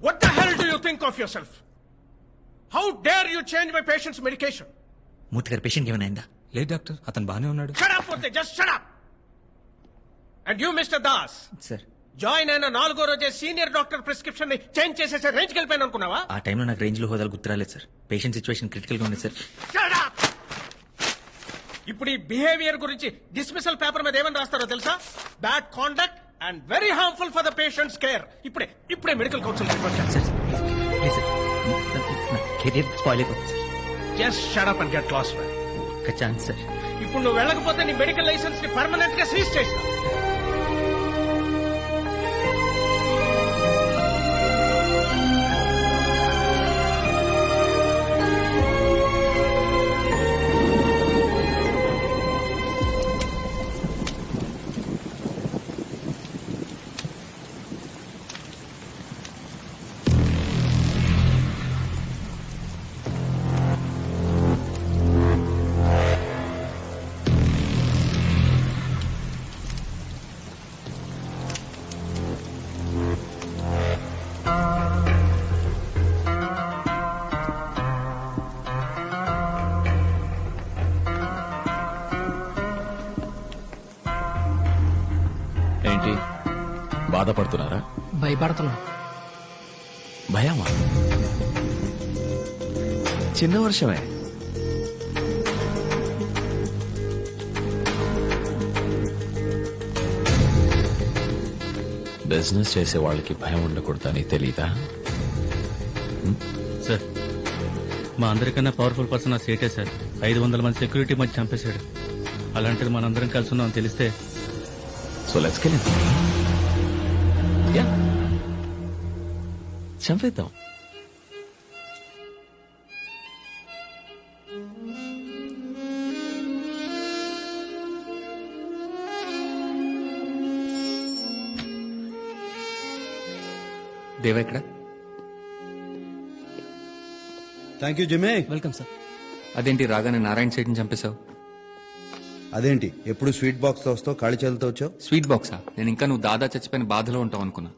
What the hell do you think of yourself? How dare you change my patient's medication? మూర్తి గారి patient ఏమైనా అయిందా లేదు doctor అతను బానే ఉన్నాడు Shut up, Murthy, just shut up! And you, Mr. Das, sir join అయిన నాలుగో రోజే సీనియర్ డాక్టర్ ప్రిస్క్రిప్షన్ని చేంజ్ చేసేసే రేంజ్కి వెళ్ళిపోయాను అనుకున్నావా ఆ టైంలో నాకు రేంజ్లో హోదాలు గుర్తురాలేదు సార్ పేషెంట్ సిచ్యువేషన్ క్రిటికల్గా ఉంది సార్ Shut up! ఇప్పుడు ఈ బిహేవియర్ గురించి డిస్మిసల్ పేపర్ మీద ఏమని రాస్తారో తెలుసా bad conduct and very harmful for the patients care ఇప్పుడే ఇప్పుడే medical council report sir please sir నా కెరీర్ స్పాయిల్ అయిపోతుంది sir just shut up and get lost ఒక ఛాన్స్ సార్ ఇప్పుడు నువ్వు వెళ్ళకపోతే నీ మెడికల్ లైసెన్స్ని పర్మనెంట్గా సీజ్ చేస్తా ఏంటి? బాధపడుతున్నారా? భయపడుతున్నా. భయమా? చిన్న వర్షమే. బిజినెస్ చేసే వాళ్ళకి భయం ఉండకూడదని తెలీదా? సార్ మా అందరికన్నా పవర్ఫుల్ పర్సన్ ఆ సేటే సార్. ఐదు వందల మంది సెక్యూరిటీ మధ్య చంపేశాడు. అలాంటిది మనందరం కలిసి ఉన్నాం తెలిస్తే సో లెట్స్ కిల్ యా చంపేద్దాం దేవ ఇక్కడ థ్యాంక్ యూ జిమే వెల్కమ్ సార్ అదేంటి రాగానే నారాయణ సైడ్ చంపేశావు. అదేంటి? ఎప్పుడు స్వీట్ బాక్స్తో వస్తావు? ఖాళీ చేతులతో వచ్చావు? స్వీట్ బాక్సా? నేను ఇంకా నువ్వు దాదా చచ్చిపోయిన బాధలో ఉంటావు అనుకున్నా.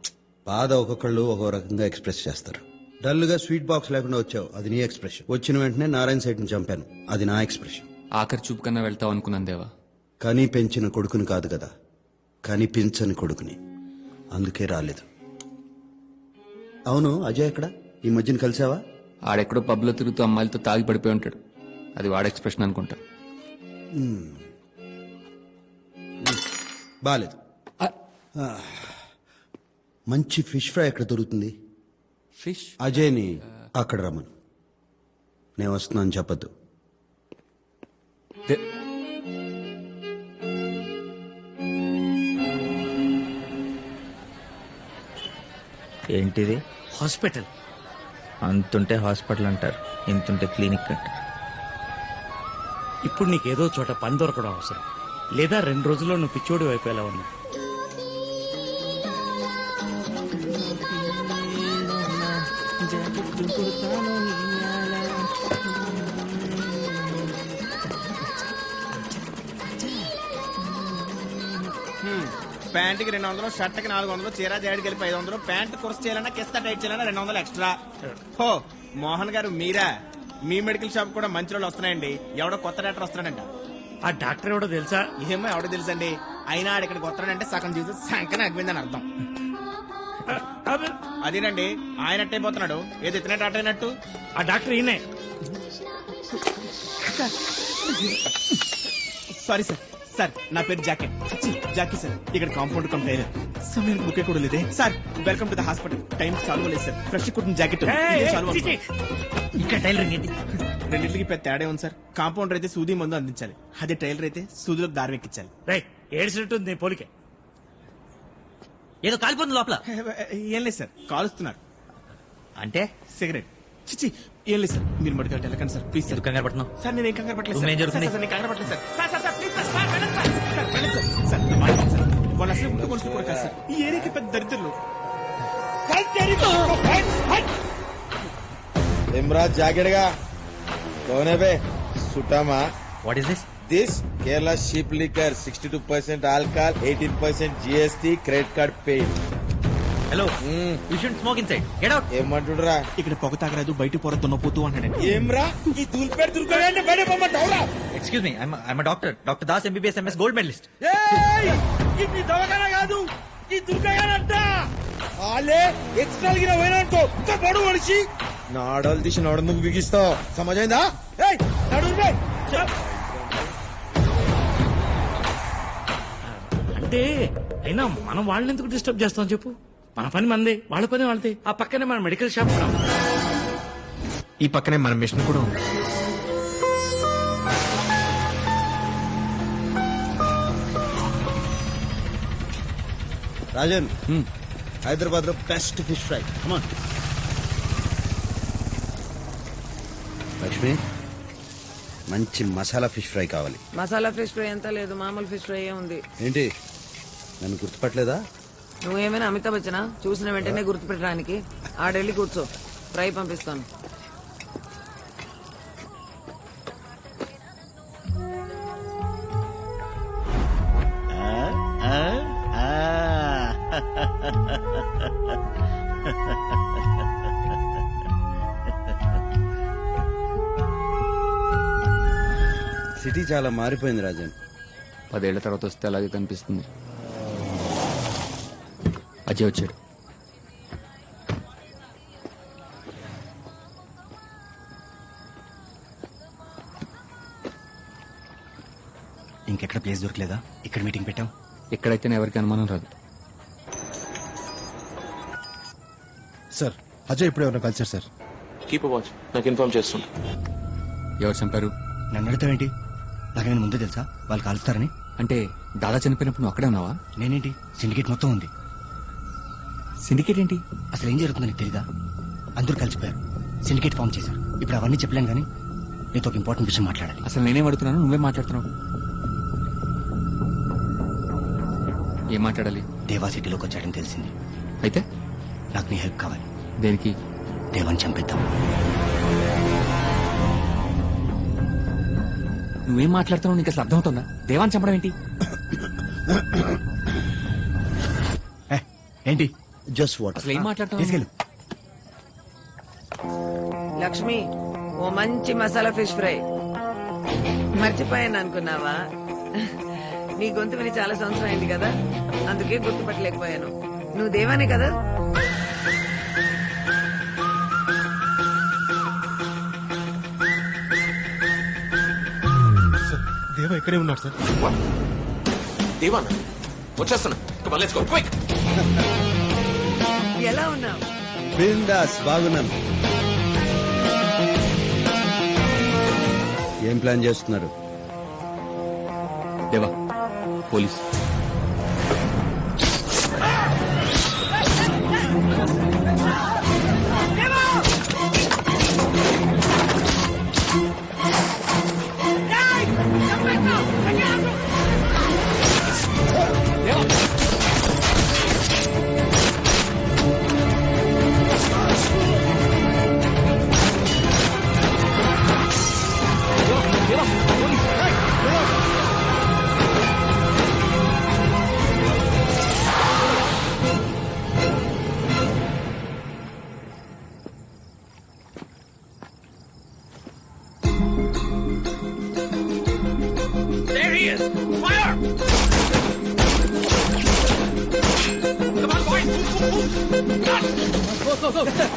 బాధ ఒక్కొక్కళ్ళు ఒక్కో రకంగా ఎక్స్ప్రెస్ చేస్తారు. డల్గా స్వీట్ బాక్స్ లేకుండా వచ్చావు. అది నీ ఎక్స్ప్రెషన్. వచ్చిన వెంటనే నారాయణ సైడ్ని చంపాను. అది నా ఎక్స్ప్రెషన్. ఆఖరి చూపు కన్నా వెళ్తావు అనుకున్నాను దేవా. కానీ పెంచిన కొడుకుని కాదు కదా? కనిపించని కొడుకుని. అందుకే రాలేదు. అవును అజయ్ ఎక్కడ? ఈ మధ్యన కలిసావా? ఆడెక్కడో పబ్లో తిరుగుతూ అమ్మాయిలతో తాగి పడిపోయి ఉంటాడు. అది వాడ ఎక్స్ప్రెషన్ అనుకుంటా బాలేదు. ఆ. మంచి ఫిష్ ఫ్రై ఎక్కడ దొరుకుతుంది? ఫిష్ అజయ్ని అక్కడ రమ్మను. నేను వస్తున్నాను చెప్పద్దు. ఏంటిది? హాస్పిటల్. అంతుంటే హాస్పిటల్ అంటారు ఇంతుంటే క్లినిక్ అంటారు. ఇప్పుడు నీకేదో చోట పని దొరకడం అవసరం. లేదా రెండు రోజుల్లో నువ్వు పిచ్చోడి అయిపోయేలా ఉన్నా ప్యాంటుకి రెండు వందలు షర్ట్కి నాలుగు వందలు చీర జాడికి వెళ్ళి ఐదు వందలు ప్యాంట్ కుర్స్ చేయాలన్నా కిస్తా టైట్ చేయాలన్నా రెండు వందలు ఎక్స్ట్రా. హో మోహన్ గారు మీరా? మీ మెడికల్ షాప్ కూడా మంచి రోజులు వస్తున్నాయండి. ఎవడో కొత్త డాక్టర్ వస్తున్నాడంట. ఆ డాక్టర్ ఎవడో తెలుసా? ఏమో ఎవడో తెలుసండి. అయినా ఆడ ఇక్కడికి వస్తున్నాడంటే సగం జీవితం సంకన అగ్గిందని అర్థం. అదేనండి ఆయన అయిపోతున్నాడు ఏది ఇతనే డాక్టర్ అయినట్టు. ఆ డాక్టర్ ఈయనే. Sorry sir. సార్ నా పేరు జాకెట్. ఛీ, జాకీ సార్ ఇక్కడ కాంపౌండ్ కమ్ టైలర్. సమయానికి బుకే కూడా లేదే. Sir welcome to the hospital. Time solve లేదు సార్. ఫ్రెష్ కుట్టిన జాకెట్. ఇదే సాల్వ్ అవుతుంది. ఇక్కడ టైలరింగ్ ఏంటి? రెండింటికి పెద్ద తేడా ఉంది సార్? కాంపౌండర్ అయితే సూది మందు అందించాలి. అదే టైలర్ అయితే సూదిలోకి దారి ఎక్కించాలి. రై ఏడ్చినట్టుంది నీ పోలికే. ఏదో కాలిపోతుంది లోపల. ఏం లేదు సార్. కాలుస్తున్నారు. అంటే? సిగరెట్. చిచి ఏం లేదు సార్. మీరు మెడికల్ వెళ్ళకండి సార్. Please sir. ఎందుకు కంగారు పడుతున్నావు? సార్ నేను ఏం కంగారు పట్టలేదు సార్. ఏం జరుగుతుంది? సార్, సార్, నేను కంగారు పట్టలేదు sir. Sir, sir, sir, please sir, sir, వెళ్ళండి సార్. సార్, వెళ్ళండి సార్. సార్, నా మాట వినండి సార్. వాళ్ళు అసలు ముందు మనుషులు కూడా కాదు సార్ ఈ ఏరియాకి పెద్ద దరిద్రులు ఇమ్రాజ్ జాకెట్గా కోనే బే సుటామా what is this this Kerala sheep liquor sixty two percent alcohol eighteen percent GST credit card hello you should smoke inside get out ఏమంటుండ్రా ఇక్కడ పొగ తాగరాదు బయట పొర దున్నపోతూ అంటాడండి ఏమ్రా? ఈ తూల్పేట దుర్గాడంటే బయట పొమ్మంటావురా? Excuse me I'm doctor doctor Das MBBS MS gold medalist ఏయ్! ఇది దవకాన కాదు! ఈ దుర్గాడంట ఆలే ఎక్స్ట్రా గిన పోయినట్టు పడు మనిషి! నాడలు తీసి నడుముకు బిగిస్తావు సమజైందా? ఏయ్! నడు. అంటే అయినా మనం వాళ్ళని ఎందుకు డిస్టర్బ్ చేస్తాం చెప్పు? మన పని మందే వాళ్ళ పని వాళ్ళదే. ఆ పక్కనే మన మెడికల్ షాప్. ఈ పక్కనే మన మిషన్ కూడా ఉంది. రాజన్ హైదరాబాద్లో బెస్ట్ ఫిష్ ఫ్రై లక్ష్మి మంచి మసాలా ఫిష్ ఫ్రై కావాలి. మసాలా ఫిష్ ఫ్రై ఎంత లేదు మామూలు ఫిష్ ఫ్రై ఉంది. ఏంటి? నన్ను గుర్తుపట్టలేదా? నువ్వేమైనా అమితాబ్ బచ్చనా? చూసిన వెంటనే గుర్తుపెట్టడానికి. ఆడెళ్ళి కూర్చో. ఫ్రై పంపిస్తాను. సిటీ చాలా మారిపోయింది రాజన్. పదేళ్ళ తర్వాత వస్తే అలాగే కనిపిస్తుంది. అజయ్ వచ్చాడు. ఇంకెక్కడ ప్లేస్ దొరకలేదా? ఇక్కడ మీటింగ్ పెట్టాం. ఎక్కడైతేనే ఎవరికి అనుమానం రాదు. సార్ అజయ్ ఇప్పుడు ఎవరైనా కలిసారు సార్. కీప్ వాచ్ నాకు ఇన్ఫార్మ్ చేస్తుంటా ఎవరు చంపారు? నన్ను అడుగుతావేంటి నాకేమైనా ముందే తెలుసా? వాళ్ళు కాలుస్తారని. అంటే దాదా చనిపోయినప్పుడు నువ్వు అక్కడే ఉన్నావా? నేనేంటి? సిండికేట్ మొత్తం ఉంది. సిండికేట్ ఏంటి? అసలు ఏం జరుగుతుందో నీకు తెలీదా? అందరూ కలిసిపోయారు. సిండికేట్ ఫామ్ చేశారు. ఇప్పుడు అవన్నీ చెప్పలేను కానీ నీతో ఒక ఇంపార్టెంట్ విషయం మాట్లాడాలి. అసలు నేనేం అడుగుతున్నాను నువ్వే మాట్లాడుతున్నావు. ఏం మాట్లాడాలి? దేవా సిటీలోకి వచ్చాడని తెలిసింది. అయితే? నాకు నీ హెల్ప్ కావాలి. దేనికి? దేవాన్ని చంపేద్దాం. నువ్వేం మాట్లాడుతున్నావు? నీకు అసలు అర్థమవుతుందా? దేవాన్ని చంపడం ఏంటి? ఏంటి? జస్ట్ వాటర్ అసలు ఏం మాట్లాడుతున్నావు? తీసుకెళ్ళు. లక్ష్మి ఓ మంచి మసాలా ఫిష్ ఫ్రై. మర్చిపోయాను అనుకున్నావా? నీ గొంతు విని చాలా సంవత్సరం అయింది కదా? అందుకే గుర్తుపట్టలేకపోయాను. నువ్వు దేవానే కదా? దేవ ఇక్కడే ఉన్నాడు సార్. దేవానా? వచ్చేస్తున్నా. గో క్విక్ ఎలా ఉన్నావు? బిందాస్ బాగున్నాను ఏం ప్లాన్ చేస్తున్నారు? దేవా పోలీస్. 走走。